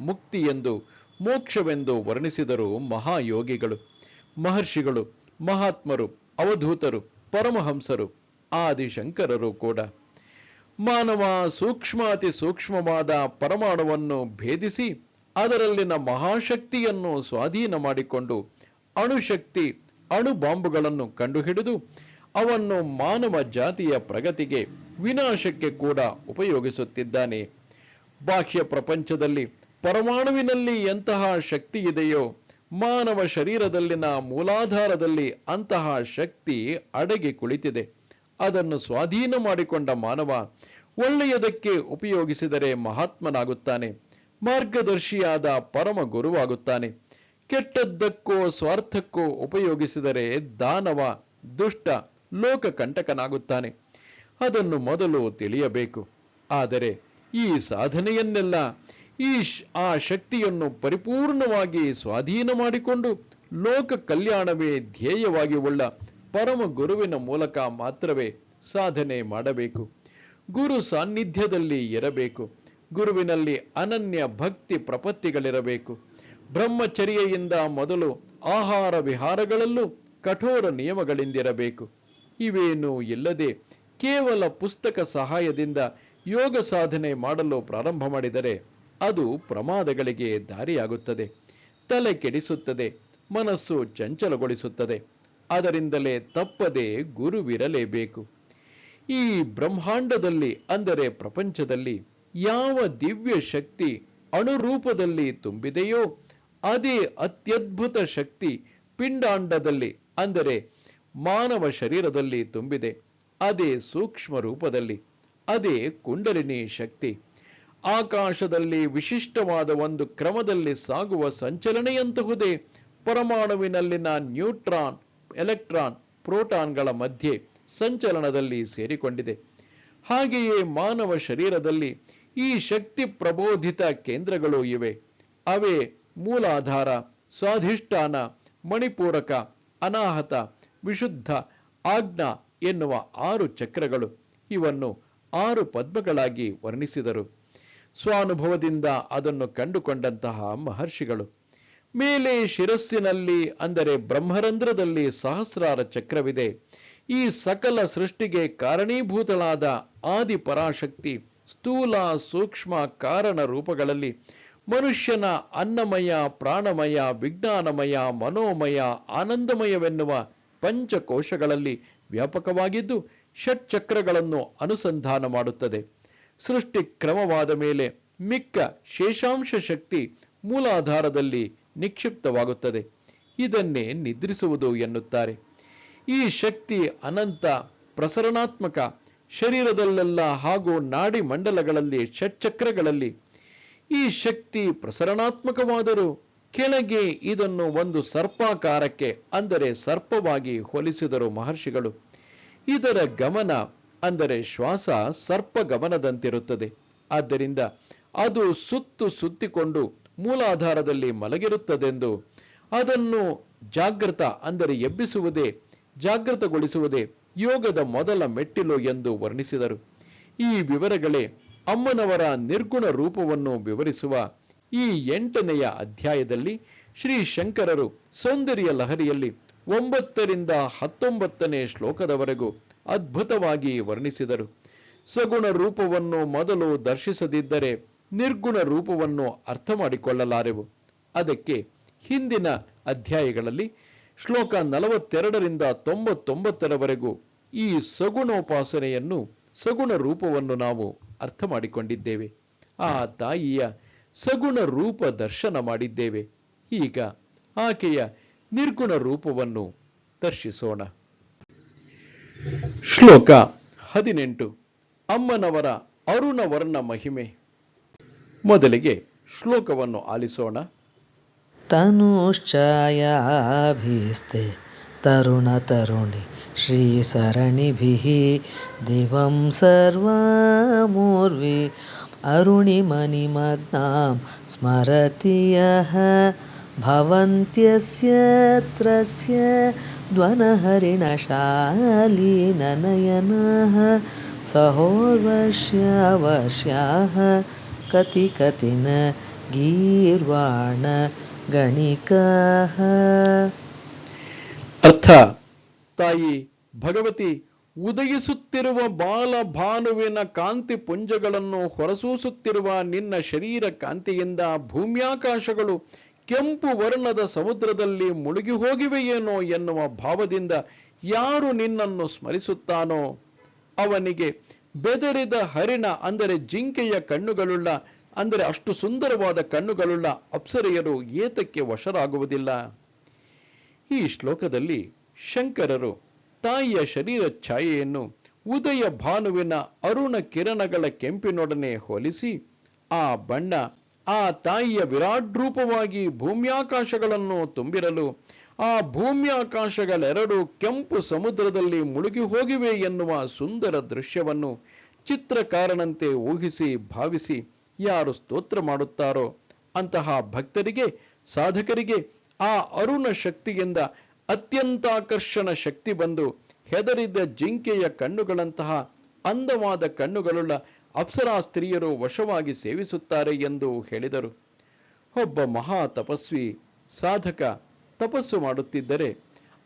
ಮುಕ್ತಿ ಎಂದು, ಮೋಕ್ಷವೆಂದು ವರ್ಣಿಸಿದರು ಮಹಾಯೋಗಿಗಳು. ಮಹರ್ಷಿಗಳು, ಮಹಾತ್ಮರು, ಅವಧೂತರು, ಪರಮಹಂಸರು, ಆದಿಶಂಕರರು ಕೂಡ. ಮಾನವ ಸೂಕ್ಷ್ಮಾತಿ ಸೂಕ್ಷ್ಮವಾದ ಪರಮಾಣುವನ್ನು ಭೇದಿಸಿ, ಅದರಲ್ಲಿನ ಮಹಾಶಕ್ತಿಯನ್ನು ಸ್ವಾಧೀನ ಮಾಡಿಕೊಂಡು ಅಣುಶಕ್ತಿ ಅಣು ಬಾಂಬುಗಳನ್ನು ಕಂಡುಹಿಡಿದು, ಅವನ್ನು ಮಾನವ ಜಾತಿಯ ಪ್ರಗತಿಗೆ ವಿನಾಶಕ್ಕೆ ಕೂಡ ಉಪಯೋಗಿಸುತ್ತಿದ್ದಾನೆ. ಬಾಹ್ಯ ಪ್ರಪಂಚದಲ್ಲಿ ಪರಮಾಣುವಿನಲ್ಲಿ ಎಂತಹ ಶಕ್ತಿ ಇದೆಯೋ, ಮಾನವ ಶರೀರದಲ್ಲಿನ ಮೂಲಾಧಾರದಲ್ಲಿ ಅಂತಹ ಶಕ್ತಿ ಅಡಗಿ ಕುಳಿತಿದೆ. ಅದನ್ನು ಸ್ವಾಧೀನ ಮಾಡಿಕೊಂಡ ಮಾನವ ಒಳ್ಳೆಯದಕ್ಕೆ ಉಪಯೋಗಿಸಿದರೆ ಮಹಾತ್ಮನಾಗುತ್ತಾನೆ, ಮಾರ್ಗದರ್ಶಿಯಾದ ಪರಮ ಗುರುವಾಗುತ್ತಾನೆ. ಕೆಟ್ಟದ್ದಕ್ಕೋ ಸ್ವಾರ್ಥಕ್ಕೋ ಉಪಯೋಗಿಸಿದರೆ ದಾನವ, ದುಷ್ಟ, ಲೋಕಕಂಟಕನಾಗುತ್ತಾನೆ. ಅದನ್ನು ಮೊದಲು ತಿಳಿಯಬೇಕು. ಆದರೆ ಈ ಸಾಧನೆಯನ್ನೆಲ್ಲ ಈ ಆ ಶಕ್ತಿಯನ್ನು ಪರಿಪೂರ್ಣವಾಗಿ ಸ್ವಾಧೀನ ಮಾಡಿಕೊಂಡು ಲೋಕ ಕಲ್ಯಾಣವೇ ಧ್ಯೇಯವಾಗಿ ಉಳ್ಳ ಪರಮ ಗುರುವಿನ ಮೂಲಕ ಮಾತ್ರವೇ ಸಾಧನೆ ಮಾಡಬೇಕು. ಗುರು ಸಾನ್ನಿಧ್ಯದಲ್ಲಿ ಇರಬೇಕು. ಗುರುವಿನಲ್ಲಿ ಅನನ್ಯ ಭಕ್ತಿ ಪ್ರಪತ್ತಿಗಳಿರಬೇಕು. ಬ್ರಹ್ಮಚರ್ಯೆಯಿಂದ ಮೊದಲು ಆಹಾರ ವಿಹಾರಗಳಲ್ಲೂ ಕಠೋರ ನಿಯಮಗಳಿಂದಿರಬೇಕು. ಇವೇನೂ ಇಲ್ಲದೆ ಕೇವಲ ಪುಸ್ತಕ ಸಹಾಯದಿಂದ ಯೋಗ ಸಾಧನೆ ಮಾಡಲು ಪ್ರಾರಂಭ ಮಾಡಿದರೆ ಅದು ಪ್ರಮಾದಗಳಿಗೆ ದಾರಿಯಾಗುತ್ತದೆ. ತಲೆ ಕೆಡಿಸುತ್ತದೆ, ಮನಸ್ಸು ಚಂಚಲಗೊಳಿಸುತ್ತದೆ. ಅದರಿಂದಲೇ ತಪ್ಪದೆ ಗುರುವಿರಲೇಬೇಕು. ಈ ಬ್ರಹ್ಮಾಂಡದಲ್ಲಿ, ಅಂದರೆ ಪ್ರಪಂಚದಲ್ಲಿ, ಯಾವ ದಿವ್ಯ ಶಕ್ತಿ ಅಣುರೂಪದಲ್ಲಿ ತುಂಬಿದೆಯೋ, ಅದೇ ಅತ್ಯದ್ಭುತ ಶಕ್ತಿ ಪಿಂಡಾಂಡದಲ್ಲಿ, ಅಂದರೆ ಮಾನವ ಶರೀರದಲ್ಲಿ ತುಂಬಿದೆ. ಅದೇ ಸೂಕ್ಷ್ಮ ರೂಪದಲ್ಲಿ ಅದೇ ಕುಂಡಲಿನಿ ಶಕ್ತಿ. ಆಕಾಶದಲ್ಲಿ ವಿಶಿಷ್ಟವಾದ ಒಂದು ಕ್ರಮದಲ್ಲಿ ಸಾಗುವ ಸಂಚಲನೆಯಂತಹುದೇ ಪರಮಾಣುವಿನಲ್ಲಿನ ನ್ಯೂಟ್ರಾನ್, ಎಲೆಕ್ಟ್ರಾನ್, ಪ್ರೋಟಾನ್ಗಳ ಮಧ್ಯೆ ಸಂಚಲನದಲ್ಲಿ ಸೇರಿಕೊಂಡಿದೆ. ಹಾಗೆಯೇ ಮಾನವ ಶರೀರದಲ್ಲಿ ಈ ಶಕ್ತಿ ಪ್ರಬೋಧಿತ ಕೇಂದ್ರಗಳು ಇವೆ. ಅವೇ ಮೂಲಾಧಾರ, ಸ್ವಾಧಿಷ್ಠಾನ, ಮಣಿಪೂರಕ, ಅನಾಹತ, ವಿಶುದ್ಧ, ಆಜ್ಞಾ ಎನ್ನುವ ಆರು ಚಕ್ರಗಳು. ಇವನ್ನು ಆರು ಪದ್ಮಗಳಾಗಿ ವರ್ಣಿಸಿದರು. ಸ್ವಾನುಭವದಿಂದ ಅದನ್ನು ಕಂಡುಕೊಂಡಂತಹ ಮಹರ್ಷಿಗಳು. ಮೇಲೆ ಶಿರಸ್ಸಿನಲ್ಲಿ, ಅಂದರೆ ಬ್ರಹ್ಮರಂಧ್ರದಲ್ಲಿ ಸಹಸ್ರಾರ ಚಕ್ರವಿದೆ. ಈ ಸಕಲ ಸೃಷ್ಟಿಗೆ ಕಾರಣೀಭೂತಳಾದ ಆದಿ ಪರಾಶಕ್ತಿ ಸ್ಥೂಲ ಸೂಕ್ಷ್ಮ ಕಾರಣ ರೂಪಗಳಲ್ಲಿ ಮನುಷ್ಯನ ಅನ್ನಮಯ, ಪ್ರಾಣಮಯ, ವಿಜ್ಞಾನಮಯ, ಮನೋಮಯ, ಆನಂದಮಯವೆನ್ನುವ ಪಂಚಕೋಶಗಳಲ್ಲಿ ವ್ಯಾಪಕವಾಗಿದ್ದು ಷಟ್ಚಕ್ರಗಳನ್ನು ಅನುಸಂಧಾನ ಮಾಡುತ್ತದೆ. ಸೃಷ್ಟಿ ಕ್ರಮವಾದ ಮೇಲೆ ಮಿಕ್ಕ ಶೇಷಾಂಶ ಶಕ್ತಿ ಮೂಲಾಧಾರದಲ್ಲಿ ನಿಕ್ಷಿಪ್ತವಾಗುತ್ತದೆ. ಇದನ್ನೇ ನಿದ್ರಿಸುವುದು ಎನ್ನುತ್ತಾರೆ. ಈ ಶಕ್ತಿ ಅನಂತ, ಪ್ರಸರಣಾತ್ಮಕ, ಶರೀರದಲ್ಲೆಲ್ಲ ಹಾಗೂ ನಾಡಿ ಮಂಡಲಗಳಲ್ಲಿ, ಷಟ್ಚಕ್ರಗಳಲ್ಲಿ ಈ ಶಕ್ತಿ ಪ್ರಸರಣಾತ್ಮಕವಾದರೂ ಕೆಳಗೆ ಇದನ್ನು ಒಂದು ಸರ್ಪಾಕಾರಕ್ಕೆ, ಅಂದರೆ ಸರ್ಪವಾಗಿ ಹೋಲಿಸಿದರು ಮಹರ್ಷಿಗಳು. ಇದರ ಗಮನ ಅಂದರೆ ಶ್ವಾಸ ಸರ್ಪ ಗಮನದಂತಿರುತ್ತದೆ. ಆದ್ದರಿಂದ ಅದು ಸುತ್ತು ಸುತ್ತಿಕೊಂಡು ಮೂಲಾಧಾರದಲ್ಲಿ ಮಲಗಿರುತ್ತದೆಂದು ಅದನ್ನು ಜಾಗೃತ ಅಂದರೆ ಎಬ್ಬಿಸುವುದೇ ಜಾಗೃತಗೊಳಿಸುವುದೇ ಯೋಗದ ಮೊದಲ ಮೆಟ್ಟಿಲು ಎಂದು ವರ್ಣಿಸಿದರು. ಈ ವಿವರಗಳೇ ಅಮ್ಮನವರ ನಿರ್ಗುಣ ರೂಪವನ್ನು ವಿವರಿಸುವ ಈ ಎಂಟನೆಯ ಅಧ್ಯಾಯದಲ್ಲಿ ಶ್ರೀ ಶಂಕರರು ಸೌಂದರ್ಯ ಲಹರಿಯಲ್ಲಿ ಒಂಬತ್ತರಿಂದ ಹತ್ತೊಂಬತ್ತನೇ ಶ್ಲೋಕದವರೆಗೂ ಅದ್ಭುತವಾಗಿ ವರ್ಣಿಸಿದರು. ಸಗುಣ ರೂಪವನ್ನು ಮೊದಲು ದರ್ಶಿಸದಿದ್ದರೆ ನಿರ್ಗುಣ ರೂಪವನ್ನು ಅರ್ಥ ಮಾಡಿಕೊಳ್ಳಲಾರೆವು ಅದಕ್ಕೆ ಹಿಂದಿನ ಅಧ್ಯಾಯಗಳಲ್ಲಿ ಶ್ಲೋಕ ನಲವತ್ತೆರಡರಿಂದ ತೊಂಬತ್ತೊಂಬತ್ತರವರೆಗೂ ಈ ಸಗುಣೋಪಾಸನೆಯನ್ನು ಸಗುಣ ರೂಪವನ್ನು ನಾವು ಅರ್ಥ ಮಾಡಿಕೊಂಡಿದ್ದೇವೆ ಆ ತಾಯಿಯ ಸಗುಣ ರೂಪ ದರ್ಶನ ಮಾಡಿದ್ದೇವೆ. ಈಗ ಆಕೆಯ ನಿರ್ಗುಣ ರೂಪವನ್ನು ದರ್ಶಿಸೋಣ. ಶ್ಲೋಕ ಹದಿನೆಂಟು. ಅಮ್ಮನವರ ಅರುಣವರ್ಣ ಮಹಿಮೆ. ಮೊದಲಿಗೆ ಶ್ಲೋಕವನ್ನು ಆಲಿಸೋಣ. ತನುಶ್ಚಾಯಾಭಿಸ್ತೆ ತರುಣ ತರುಣಿ ಶ್ರೀ ಸರಣಿಭಿ ದಿವಂ ಸರ್ವಮೂರ್ವಿ ಮನಿ ಸ್ಮರತಿಯಃ ಸ್ಮರತಿಯ ತ್ರಸ್ಯ द्वनहरिणशालीननयनः सहोर्वश्यावश्याः कति कतिन गीर्वाण ಗಣಿಕಃ ಅರ್ಥ ತಾಯಿ ಭಗವತಿ ಉದಯಿಸುತ್ತಿರುವ ಬಾಲ ಭಾನುವಿನ ಕಾಂತಿ ಪುಂಜಗಳನ್ನು ಹೊರಸೂಸುತ್ತಿರುವ ನಿನ್ನ ಶರೀರ ಕಾಂತಿಯಿಂದ ಭೂಮ್ಯಾಕಾಶಗಳು ಕೆಂಪು ವರ್ಣದ ಸಮುದ್ರದಲ್ಲಿ ಮುಳುಗಿ ಹೋಗಿವೆಯೇನೋ ಎನ್ನುವ ಭಾವದಿಂದ ಯಾರು ನಿನ್ನನ್ನು ಸ್ಮರಿಸುತ್ತಾನೋ? ಅವನಿಗೆ ಬೆದರಿದ ಹರಿಣ ಅಂದರೆ ಜಿಂಕೆಯ ಕಣ್ಣುಗಳುಳ್ಳ, ಅಂದರೆ ಅಷ್ಟು ಸುಂದರವಾದ ಕಣ್ಣುಗಳುಳ್ಳ ಅಪ್ಸರೆಯರು ಏತಕ್ಕೆ ವಶರಾಗುವುದಿಲ್ಲ. ಈ ಶ್ಲೋಕದಲ್ಲಿ ಶಂಕರರು ತಾಯಿಯ ಶರೀರ ಛಾಯೆಯನ್ನು ಉದಯ ಭಾನುವಿನ ಅರುಣ ಕಿರಣಗಳ ಕೆಂಪಿನೊಡನೆ ಹೋಲಿಸಿ, ಆ ಬಣ್ಣ ಆ ತಾಯಿಯ ವಿರಾಟ್ ರೂಪವಾಗಿ ಭೂಮ್ಯಾಕಾಶಗಳನ್ನು ತುಂಬಿರಲು, ಆ ಭೂಮ್ಯಾಕಾಶಗಳೆರಡು ಕೆಂಪು ಸಮುದ್ರದಲ್ಲಿ ಮುಳುಗಿ ಹೋಗಿವೆ ಎನ್ನುವ ಸುಂದರ ದೃಶ್ಯವನ್ನು ಚಿತ್ರಕಾರನಂತೆ ಊಹಿಸಿ ಭಾವಿಸಿ ಯಾರು ಸ್ತೋತ್ರ ಮಾಡುತ್ತಾರೋ, ಅಂತಹ ಭಕ್ತರಿಗೆ, ಸಾಧಕರಿಗೆ ಆ ಅರುಣ ಶಕ್ತಿಯಿಂದ ಅತ್ಯಂತಾಕರ್ಷಣ ಶಕ್ತಿ ಬಂದು ಹೆದರಿದ ಜಿಂಕೆಯ ಕಣ್ಣುಗಳಂತಹ ಅಂದವಾದ ಕಣ್ಣುಗಳುಳ್ಳ ಅಪ್ಸರಾ ಸ್ತ್ರೀಯರು ವಶವಾಗಿ ಸೇವಿಸುತ್ತಾರೆ ಎಂದು ಹೇಳಿದರು. ಒಬ್ಬ ಮಹಾ ತಪಸ್ವಿ ಸಾಧಕ ತಪಸ್ಸು ಮಾಡುತ್ತಿದ್ದರೆ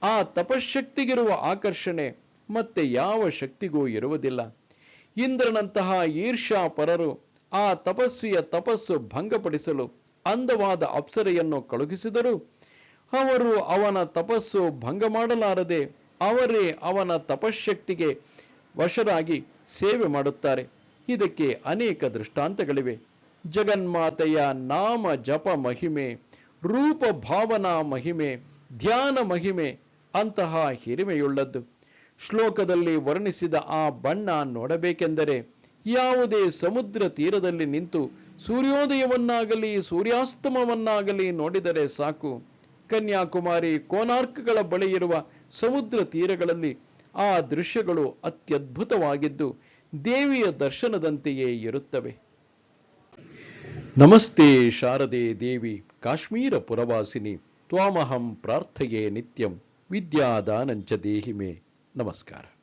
ಆ ತಪಶಕ್ತಿಗಿರುವ ಆಕರ್ಷಣೆ ಮತ್ತೆ ಯಾವ ಶಕ್ತಿಗೂ ಇರುವುದಿಲ್ಲ. ಇಂದ್ರನಂತಹ ಈರ್ಷಾ ಪರರು ಆ ತಪಸ್ವಿಯ ತಪಸ್ಸು ಭಂಗಪಡಿಸಲು ಅಂದವಾದ ಅಪ್ಸರೆಯನ್ನು ಕಳುಹಿಸಿದರು ಅವರು ಅವನ ತಪಸ್ಸು ಭಂಗ ಮಾಡಲಾರದೆ ಅವರೇ ಅವನ ತಪಶಕ್ತಿಗೆ ವಶರಾಗಿ ಸೇವೆ ಮಾಡುತ್ತಾರೆ. ಇದಕ್ಕೆ ಅನೇಕ ದೃಷ್ಟಾಂತಗಳಿವೆ. ಜಗನ್ಮಾತೆಯ ನಾಮ ಜಪ ಮಹಿಮೆ, ರೂಪ ಭಾವನಾ ಮಹಿಮೆ, ಧ್ಯಾನ ಮಹಿಮೆ ಅಂತಹ ಹಿರಿಮೆಯುಳ್ಳದ್ದು. ಶ್ಲೋಕದಲ್ಲಿ ವರ್ಣಿಸಿದ ಆ ಬಣ್ಣ ನೋಡಬೇಕೆಂದರೆ ಯಾವುದೇ ಸಮುದ್ರ ತೀರದಲ್ಲಿ ನಿಂತು ಸೂರ್ಯೋದಯವನ್ನಾಗಲಿ, ಸೂರ್ಯಾಸ್ತಮವನ್ನಾಗಲಿ ನೋಡಿದರೆ ಸಾಕು. ಕನ್ಯಾಕುಮಾರಿ ಕೋನಾರ್ಕ್ಗಳ ಬಳಿ ಇರುವ ಸಮುದ್ರ ತೀರಗಳಲ್ಲಿ ಆ ದೃಶ್ಯಗಳು ಅತ್ಯದ್ಭುತವಾಗಿದ್ದು ದೇವಿಯ ದರ್ಶನದಂತೆಯೇ ಇರುತ್ತವೆ. ನಮಸ್ತೆ ಶಾರದೆ ದೇವಿ ಕಾಶ್ಮೀರ ಪುರವಾಸಿನಿ ತ್ವಾಮಹಂ ಪ್ರಾರ್ಥೆಯೇ ನಿತ್ಯಂ ವಿದ್ಯಾದಾನಂಚ ದೇಹಿಮೆ. ನಮಸ್ಕಾರ.